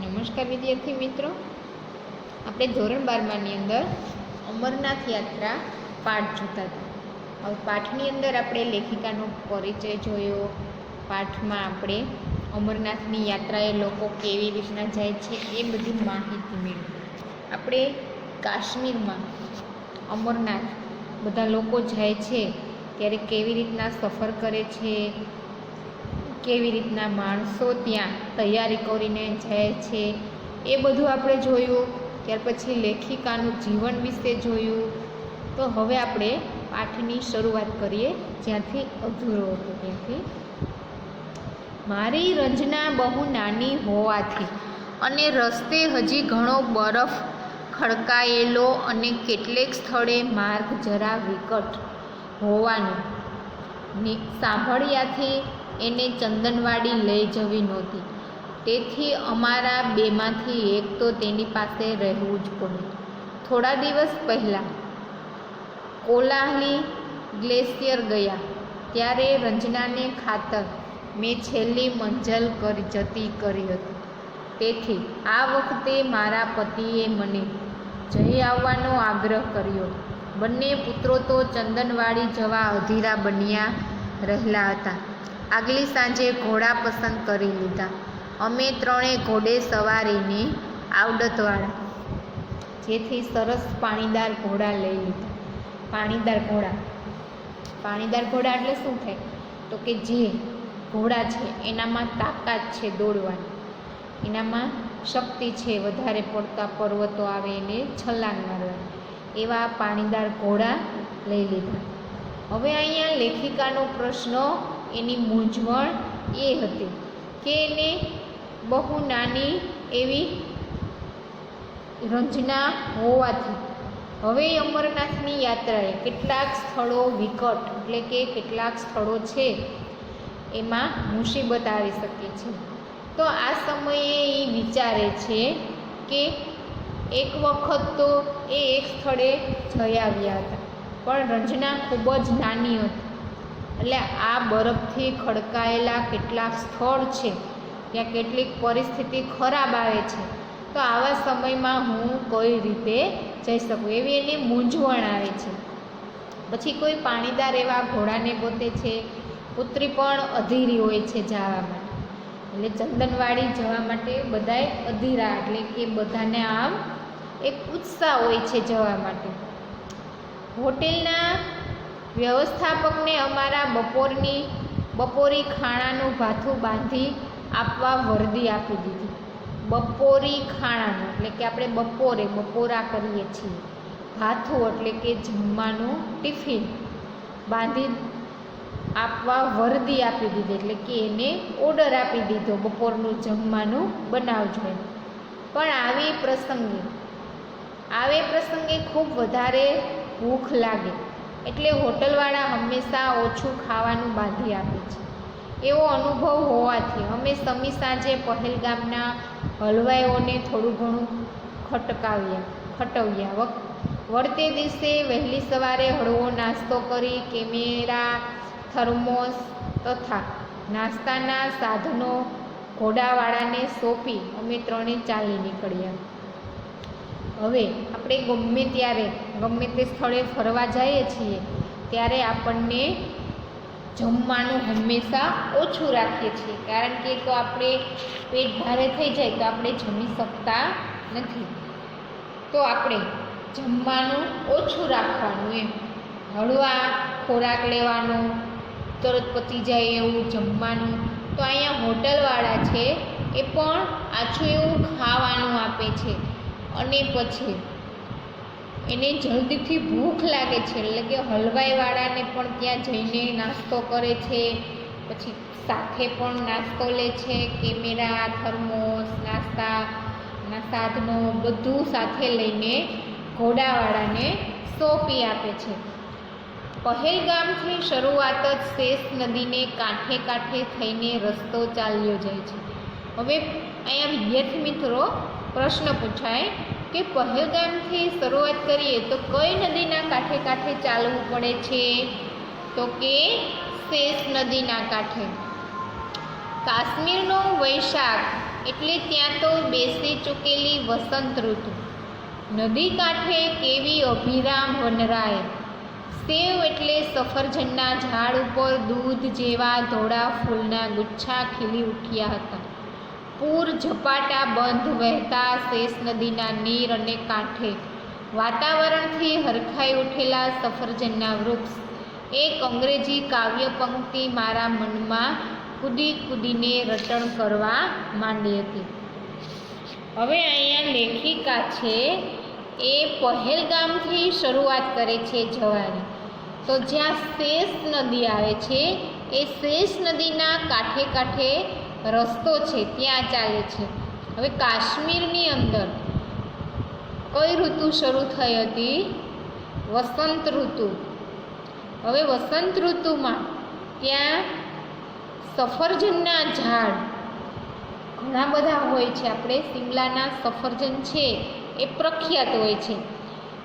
નમસ્કાર વિદ્યાર્થી મિત્રો. આપણે ધોરણ બારમાની અંદર અમરનાથ યાત્રા પાઠ જોતા હતા. હવે પાઠની અંદર આપણે લેખિકાનો પરિચય જોયો. પાઠમાં આપણે અમરનાથની યાત્રાએ લોકો કેવી રીતના જાય છે એ બધી માહિતી મેળવી. આપણે કાશ્મીરમાં અમરનાથ બધા લોકો જાય છે, ત્યારે કેવી રીતના સફર કરે છે કેવી રીતના માણસો ત્યાં તૈયારી કરીને જાય છે, એ બધું આપણે જોયું. ત્યાર પછી લેખિકાનું જીવન વિશે જોયું. તો હવે આપણે પાઠની શરૂઆત કરીએ. જ્યાંથી અધૂરો હતો ત્યાંથી. મારી રંજના બહુ નાની હોવાથી અને રસ્તે હજી ઘણો બરફ ખડકાયેલો અને કેટલેક સ્થળે માર્ગ જરા વિકટ હોવાનું સાંભળ્યાથી એને ચંદનવાડી લઈ જવી નહોતી. તેથી અમારા બેમાંથી એક તો તેની પાસે રહેવું જ પડ્યું. થોડા દિવસ પહેલાં કોલાહલી ગ્લેશિયર ગયા. ત્યારે રંજનાને ખાતર મેં છેલ્લી મંજલ કરી જતી કરી હતી. તેથી આ વખતે મારા પતિએ મને જઈ આવવાનો આગ્રહ કર્યો. બંને પુત્રો તો ચંદનવાડી જવા અધીરા બન્યા રહેલા હતા. આગલી સાંજે ઘોડા પસંદ કરી લીધા. અમે ત્રણે ઘોડે સવારીને આવડતવાળા, જેથી સરસ પાણીદાર ઘોડા લઈ લીધા. પાણીદાર ઘોડા. પાણીદાર ઘોડા એટલે શું થાય? તો કે જે ઘોડા છે, એનામાં તાકાત છે દોડવાની. એનામાં શક્તિ છે, વધારે પડતા પર્વતો આવે એને છલાંગ મારવાની. એવા પાણીદાર ઘોડા લઈ લીધા. હવે અહીંયા લેખિકાનો પ્રશ્ન એની મૂંઝવણ એ હતી કે એને બહુ નાની એવી રંજના હોવાથી. હવે અમરનાથની યાત્રાએ કેટલાક સ્થળો વિકટ, એટલે કે કેટલાક સ્થળો છે, એમાં મુસીબત આવી શકે છે. તો આ સમયે એ વિચારે છે કે એક વખત તો એ એક સ્થળે જઈ આવ્યા હતા. પણ રંજના ખૂબ જ નાની હતી. એટલે આ બરફથી ખડકાયેલા કેટલાક સ્થળ છે, ત્યાં કેટલીક પરિસ્થિતિ ખરાબ આવે છે. તો આવા સમયમાં હું કઈ રીતે જઈ શકું? એવી એની મૂંઝવણ આવે છે. પછી કોઈ પાણીદાર એવા ઘોડાને પોતે છે, પુત્રી પણ અધીરી હોય છે જવા માટે. એટલે ચંદનવાડી જવા માટે બધાય અધીરા, એટલે કે બધાને આમ એક ઉત્સાહ હોય છે જવા માટે. હોટેલના વ્યવસ્થાપકને અમારા બપોરની, બપોરી ખાણાનું ભાથું બાંધી આપવા વરદી આપી દીધી. બપોરી ખાણાનું, એટલે કે આપણે બપોરે બપોરા કરીએ છીએ. ભાથું એટલે કે જમવાનું ટિફિન. બાંધી આપવા વરદી આપી દીધી, એટલે કે એને ઓર્ડર આપી દીધો બપોરનું જમવાનું બનાવજો પણ આવી પ્રસંગે, આવે પ્રસંગે ખૂબ વધારે ભૂખ લાગે. એટલે હોટલવાળા હંમેશા ઓછું ખાવાનું બાંધી આપે છે. એવો અનુભવ હોવાથી અમે સમી સાંજે પહેલગામના હલવાઈઓને થોડું ઘણું ખટકાવ્યા ખટવ્યા. વળતે દિવસે વહેલી સવારે હળવો નાસ્તો કરી કેમેરા, થર્મોસ તથા નાસ્તાના સાધનો ઘોડાવાળાને સોંપી અમે ત્રણે ચાલી નીકળ્યા. હવે આપણે ગમે ત્યારે, ગમે તે સ્થળે ફરવા જઈએ છીએ, ત્યારે આપણને જમવાનું હંમેશા ઓછું રાખીએ છીએ. કારણ કે તો આપણે પેટ ભારે થઈ જાય તો આપણે જમી શકતા નથી. તો આપણે જમવાનું ઓછું રાખવાનું એમ. હળવા ખોરાક લેવાનો, તરત પતી જાય એવું જમવાનું. તો અહીંયા હોટલવાળા છે એ પણ આછું એવું ખાવાનું આપે છે. અને પછી એને જલ્દીથી ભૂખ લાગે છે, એટલે કે હલવાઈવાળાને પણ ત્યાં જઈને નાસ્તો કરે છે, પછી સાથે પણ નાસ્તો લે છે, કેમેરા, થર્મોસ, નાસ્તા, ના સાધનો બધું સાથે લઈને ઘોડાવાળાને સોંપી આપે છે. પહેલગામથી શરૂઆત જ શેષ નદીને કાંઠે કાંઠે થઈને રસ્તો ચાલ્યો જાય છે. હવે અહીંયા વિદ્યાર્થી મિત્રો પ્રશ્ન પૂછાય કે પહેલગામથી શરૂઆત કરીએ તો કઈ નદીના કાંઠે કાંઠે ચાલવું પડે છે? તો કે શેષ નદીના કાંઠે. કાશ્મીરનો વૈશાખ એટલે ત્યાં તો બેસી ચૂકેલી વસંત ઋતુ. નદી કાંઠે કેવી અભિરામ વનરાય. સેવ એટલે સફરજનના ઝાડ ઉપર દૂધ જેવા ધોળા ફૂલના ગુચ્છા ખીલી ઉઠ્યા હતા. પૂર ઝપાટા બંધ વહેતા શેષ નદીના નીર અને કાંઠે. વાતાવરણથી હરખાઈ ઉઠેલા સફરજનના વૃક્ષ. એક અંગ્રેજી કાવ્ય પંક્તિ મારા મનમાં કૂદી કૂદીને રટણ કરવા માંડી હતી. હવે અહીંયા લેખિકા છે, એ પહેલગામથી શરૂઆત કરે છે જવાની. તો જ્યાં શેષ નદી આવે છે, એ શેષ નદીના કાંઠે કાંઠે રસ્તો છે, ત્યાં ચાલે છે. હવે કાશ્મીરની અંદર કઈ ઋતુ શરૂ થઈ હતી? વસંત ઋતુ. હવે વસંત ઋતુમાં ત્યાં સફરજનના ઝાડ ઘણા બધા હોય છે. આપણે શિમલાના સફરજન છે, એ પ્રખ્યાત હોય છે.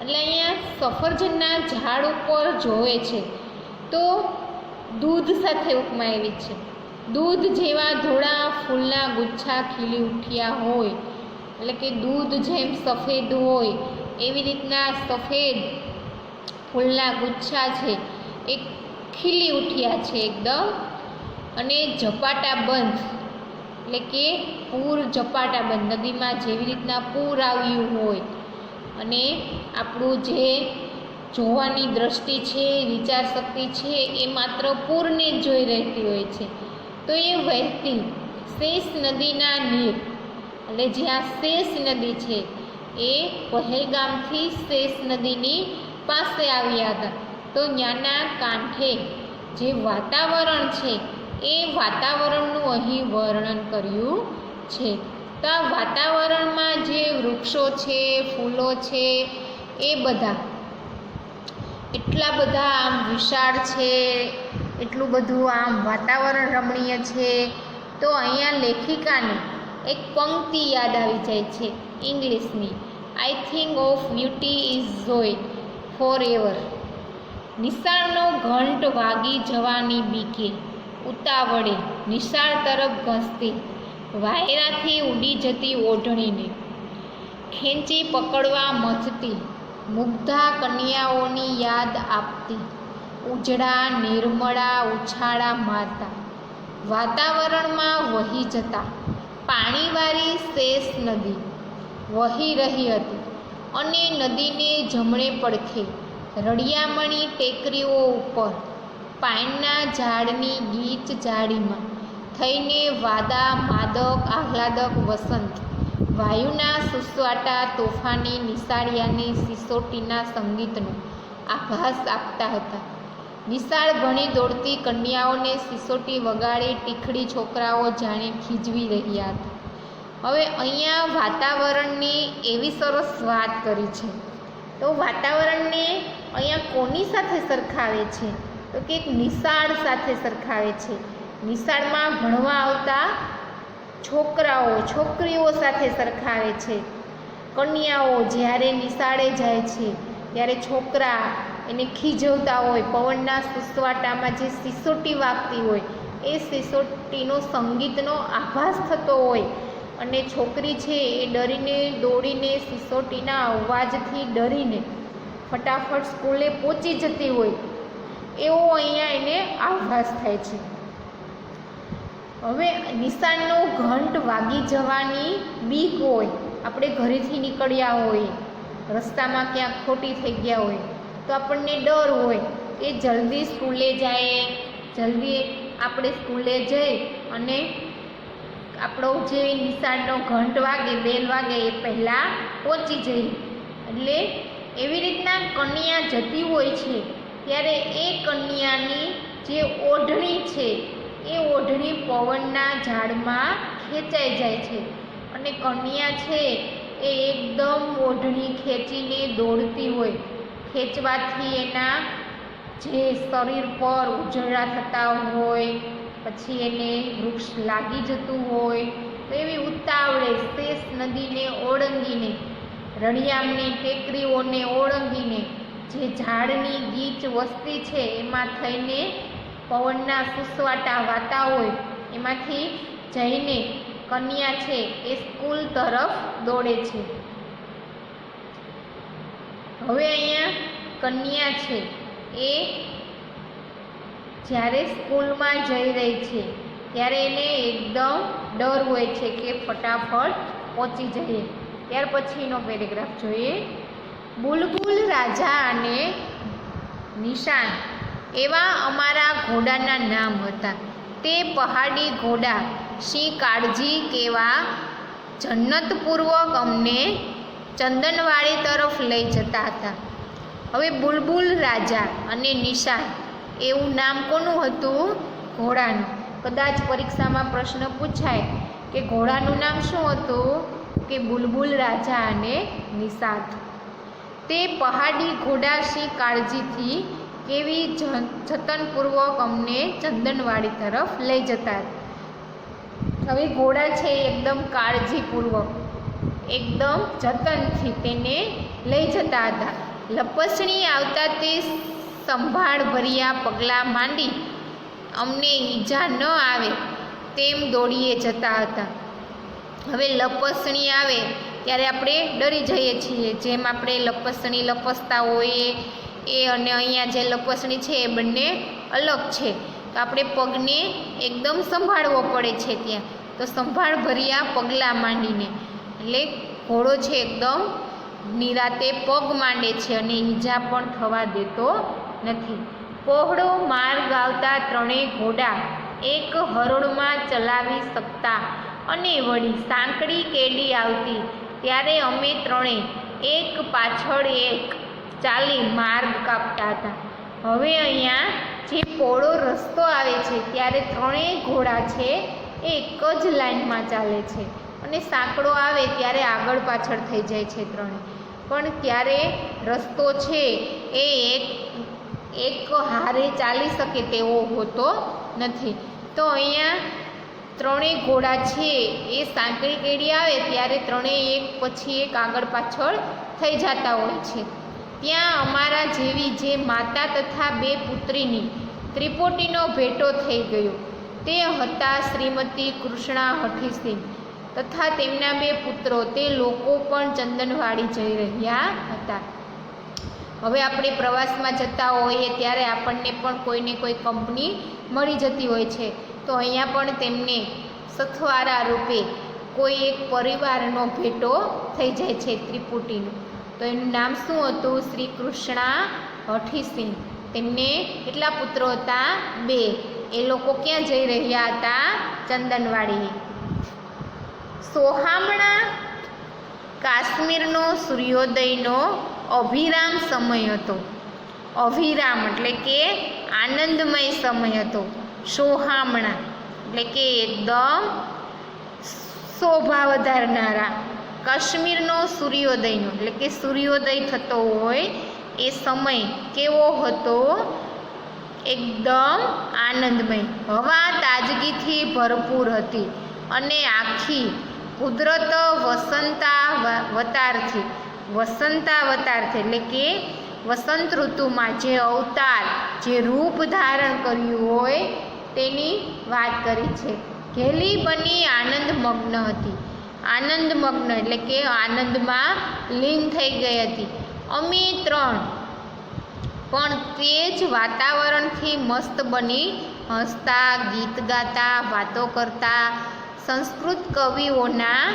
એટલે અહીંયા સફરજનના ઝાડ ઉપર જોવે છે. તો દૂધ સાથે ઉપમા એવી છે. દૂધ જેવા ધોળા ફૂલના ગુચ્છા ખીલી ઉઠ્યા હોય, એટલે કે દૂધ જેમ સફેદ હોય, એવી રીતના સફેદ ફૂલના ગુચ્છા છે, એ ખીલી ઉઠ્યા છે એકદમ. અને ઝપાટા બંધ, એટલે કે પૂર ઝપાટા બંધ, નદીમાં જેવી રીતના પૂર આવ્યું હોય. અને આપણું જે જોવાની દ્રષ્ટિ છે વિચાર શક્તિ છે, એ માત્ર પૂરને જ જોઈ રહેતી હોય છે. તો એ વહેતી શેષ નદીના નીર. એટલે જ્યાં શેષ નદી છે, એ પહેલગામથી શેષ નદીની પાસે આવ્યા હતા. તો ત્યાંના કાંઠે જે વાતાવરણ છે, એ વાતાવરણનું અહીં વર્ણન કર્યું છે. તો આ વાતાવરણમાં જે વૃક્ષો છે, ફૂલો છે, એ બધા, એટલા બધા આમ વિશાળ છે એટલું બધું આમ વાતાવરણ રમણીય છે. તો અહીંયા લેખિકાની એક પંક્તિ યાદ આવી જાય છે ઇંગ્લિશની. I think of beauty is joy forever નિશાળનો ઘંટ વાગી જવાની બીકે, ઉતાવળે નિશાળ તરફ ઘસતી, વાયરાથી ઉડી જતી ઓઢણીને, ખેંચી પકડવા મથતી, મુગ્ધા કન્યાઓની યાદ આપતી. ઉજળા, નિર્મળા, ઉછાળા મારતા વાતાવરણમાં વહી જતા. પાણીવાળી શેષ નદી. વહી રહી હતી. અને નદીને જમણે પડખે. રળિયામણી ટેકરીઓ ઉપર. પાનના ઝાડની ગીચ ઝાડીમાં. થઈને વાદા, માદક, આહલાદક વસંત. વાયુના સુસવાટા તોફાની નિશાળિયાની સિસોટીના સંગીતનો આભાસ આપતા હતા. નિશાળ ભણી દોડતી કન્યાઓને સિસોટી વગાડી ટીખડી છોકરાઓ જાણે ખીજવી રહ્યા હતા. હવે અહીંયા વાતાવરણની એવી સરસ વાત કરી છે. તો વાતાવરણને અહીંયા કોની સાથે સરખાવે છે? તો કે નિશાળ સાથે સરખાવે છે. નિશાળમાં ભણવા આવતા છોકરાઓ, છોકરીઓ સાથે સરખાવે છે. કન્યાઓ જ્યારે નિશાળે જાય છે, ત્યારે છોકરા એને ખીજવતા હોય, પવનના સુસવાટામાં જે સિસોટી વાગતી હોય, એ સિસોટીનો સંગીતનો આભાસ થતો હોય. અને છોકરી છે એ ડરીને, દોડીને સિસોટીના અવાજથી ડરીને ફટાફટ સ્કૂલે પહોંચી જતી હોય. એવો અહીંયા એને આભાસ થાય છે. હવે નિશાનનો ઘંટ વાગી જવાની બીક હોય, આપણે ઘરેથી નીકળ્યા હોય, રસ્તામાં ક્યાંક ખોટી થઈ ગયા હોય તો આપણને ડર હોય કે જલ્દી સ્કૂલે જાય, જલ્દી આપણે સ્કૂલે જઈ અને આપણો જે નિશાળનો ઘંટ વાગે, બેલ વાગે એ પહેલાં પહોંચી જઈએ. એટલે એવી રીતના કન્યા જતી હોય છે, ત્યારે એ કન્યાની જે ઓઢણી છે, એ ઓઢણી પવનના ઝાડમાં ખેંચાઈ જાય છે. અને કન્યા છે, એ એકદમ ઓઢણી ખેંચીને દોડતી હોય. ખેંચવાથી એના જે શરીર પર ઉજળા થતા હોય, પછી એને વૃક્ષ લાગી જતું હોય, તો એવી ઉતાવળે શેષ નદીને ઓળંગીને રળિયામની ટેકરીઓને ઓળંગીને, જે ઝાડની ગીચ વસ્તી છે, એમાં થઈને પવનના સુસવાટા વાતા હોય, એમાંથી જઈને કન્યા છે, એ સ્કૂલ તરફ દોડે છે. હવે અહીંયા કન્યા છે. એ જ્યારે સ્કૂલમાં જઈ રહી છે, ત્યારે એને એકદમ ડર હોય છે કે ફટાફટ પહોંચી જઈએ. ત્યાર પછીનો પેરેગ્રાફ જોઈએ. બુલબુલ રાજા અને નિશાન એવા અમારા ઘોડાના નામ હતા. તે પહાડી ઘોડા શી કાળજી કેવા જન્નતપૂર્વક અમને ચંદનવાડી તરફ લઈ જતા હતા. હવે બુલબુલ રાજા અને નિશાન, એવું નામ કોનું હતું? ઘોડાનું. કદાચ પરીક્ષામાં પ્રશ્ન પૂછાય કે ઘોડાનું નામ શું હતું? કે બુલબુલ રાજા અને નિષાદ તે પહાડી ઘોડા શી કાળજીથી કેવી જતનપૂર્વક અમને ચંદનવાડી તરફ લઈ જતા. હવે ઘોડા છે એકદમ કાળજીપૂર્વક. એકદમ જતનથી તેને લઈ જતા હતા. લપસણી આવતા તે સંભાળ ભર્યા પગલાં માંડી અમને ઈજા ન આવે તેમ દોડીએ જતા હતા. હવે લપસણી આવે ત્યારે આપણે ડરી જઈએ છીએ. જેમ આપણે લપસણી લપસતા હોઈએ એ અને અહીંયા જે લપસણી છે એ બંને અલગ છે. તો આપણે પગને એકદમ સંભાળવો પડે છે ત્યાં. તો સંભાળ ભર્યા પગલાં માંડીને એટલે ઘોડો છે એકદમ નિરાતે પગ માંડે છે અને ઈજા પણ થવા દેતો નથી. પહોળો માર્ગ આવતા ત્રણેય ઘોડા એક હરોળમાં ચલાવી શકતા અને વળી સાંકડી કેડી આવતી. ત્યારે અમે ત્રણેય એક પાછળ એક ચાલી માર્ગ કાપતા હતા. હવે અહીંયા જે પહોળો રસ્તો આવે છે, ત્યારે ત્રણેય ઘોડા છે, એ એક જ લાઈનમાં ચાલે છે. અને સાંકડો આવે ત્યારે આગળ પાછળ થઈ જાય છે ત્રણે. પણ ત્યારે રસ્તો છે એ એક એક હારે ચાલી શકે તેવો હોતો નથી. તો અહીંયા ત્રણેય ઘોડા છે એ સાંકળી કેડી આવે ત્યારે ત્રણેય એક પછી એક આગળ પાછળ થઈ જતા હોય છે. ત્યાં અમારા જેવી જે માતા તથા બે પુત્રીની ત્રિપોટીનો ભેટો થઈ ગયો. તે હતા શ્રીમતી કૃષ્ણા હઠીસિંહ. તથા તેમના બે પુત્રો, તે લોકો પણ ચંદનવાડી જઈ રહ્યા હતા. હવે આપણે પ્રવાસમાં જતા હોઈએ ત્યારે આપણને પણ કોઈને કોઈ કંપની મળી જતી હોય છે. તો અહીંયા પણ તેમને સથવારા રૂપે કોઈ એક પરિવારનો ભેટો થઈ જાય છે ત્રિપુટીનો. તો એનું નામ શું હતું? શ્રી કૃષ્ણા હઠીસિંહ. તેમને કેટલા પુત્રો હતા? બે. એ લોકો ક્યાં જઈ રહ્યા હતા? ચંદનવાડી સોહામણા કાશ્મીરનો સૂર્યોદયનો અભિરામ સમય હતો. અભિરામ એટલે કે આનંદમય સમય હતો. સોહામણા એટલે કે એકદમ શોભા વધારનારા. કાશ્મીરનો સૂર્યોદયનો એટલે કે સૂર્યોદય થતો હોય એ સમય કેવો હતો? એકદમ આનંદમય. હવા તાજગીથી ભરપૂર હતી અને આખી કુદરત વસંતાવતારથી વસંતાવતારથી એટલે કે વસંત ઋતુમાં જે અવતાર, જે રૂપ ધારણ કર્યું હોય તેની વાત કરી છે. ઘેલી બની આનંદમગ્ન હતી. આનંદમગ્ન એટલે કે આનંદમાં લીન થઈ ગઈ હતી. અમે ત્રણ, પણ તે જ વાતાવરણથી મસ્ત બની હસતા, ગીત ગાતા, વાતો કરતા સંસ્કૃત કવિઓના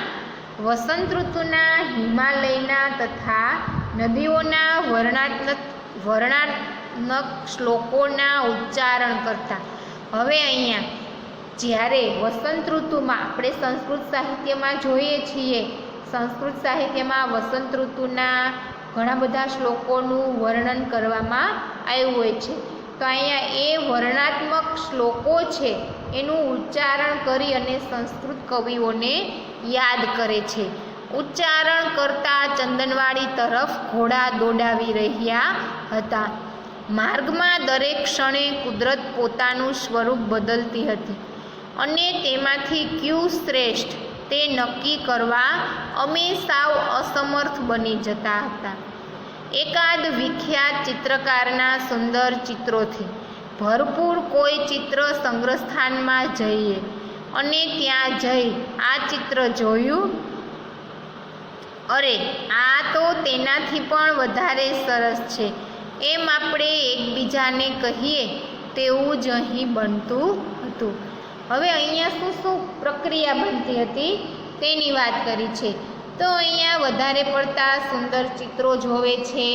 વસંત ઋતુના હિમાલયના તથા નદીઓના વર્ણાત્મક વર્ણાત્મક શ્લોકોના ઉચ્ચારણ કરતા. હવે અહીંયા, જ્યારે વસંત ઋતુમાં આપણે સંસ્કૃત સાહિત્યમાં જોઈએ છીએ, સંસ્કૃત સાહિત્યમાં વસંત ઋતુના ઘણા બધા શ્લોકોનું વર્ણન કરવામાં આવ્યું હોય છે. તો અહીંયા એ વર્ણાત્મક શ્લોકો છે, એનું ઉચ્ચારણ કરી અને સંસ્કૃત કવિઓને યાદ કરે છે. ઉચ્ચારણ કરતા ચંદનવાડી તરફ ઘોડા દોડાવી રહ્યા હતા. માર્ગમાં દરેક ક્ષણે કુદરત પોતાનું સ્વરૂપ બદલતી હતી અને તેમાંથી ક્યુ શ્રેષ્ઠ તે નક્કી કરવા અમે સાવ અસમર્થ બની જતા હતા. એકાદ વિખ્યાત ચિત્રકારના સુંદર ચિત્રોથી ભરપૂર કોઈ ચિત્ર સંગ્રહસ્થાનમાં જઈએ અને ત્યાં જઈ આ ચિત્ર જોયું? અરે, આ તો તેનાથી પણ વધારે સરસ છે. એમ આપણે એકબીજાને કહીએ, તેવું જ અહીં બનતું હતું. હવે અહીંયા શું શું પ્રક્રિયા બનતી હતી? તેની વાત કરી છે. તો અહીંયા વધારે પડતા સુંદર ચિત્રો જોવે છે.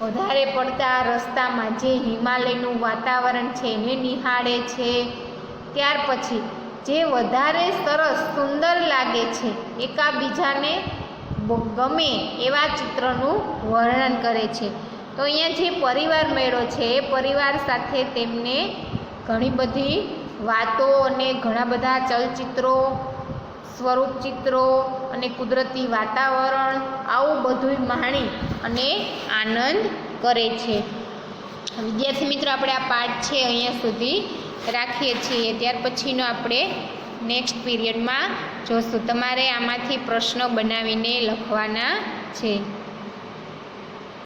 વધારે પડતા રસ્તામાં જે હિમાલયનું વાતાવરણ છે એને નિહાળે છે. ત્યાર પછી જે વધારે સરસ સુંદર લાગે છે એકાબીજાને ગમે એવા ચિત્રનું વર્ણન કરે છે. તો અહીંયા જે પરિવાર મેળો છે એ પરિવાર સાથે તેમને ઘણી બધી વાતો અને ઘણા બધા ચલચિત્રો, સ્વરૂપ ચિત્રો અને કુદરતી વાતાવરણ આવું બધું માણી અને આનંદ કરે છે. વિદ્યાર્થી મિત્રો, આપણે આ પાઠ છે અહીંયા સુધી રાખીએ છીએ. ત્યાર પછીનો આપણે નેક્સ્ટ પીરિયડમાં જોશું. તમારે આમાંથી પ્રશ્નો બનાવીને લખવાના છે.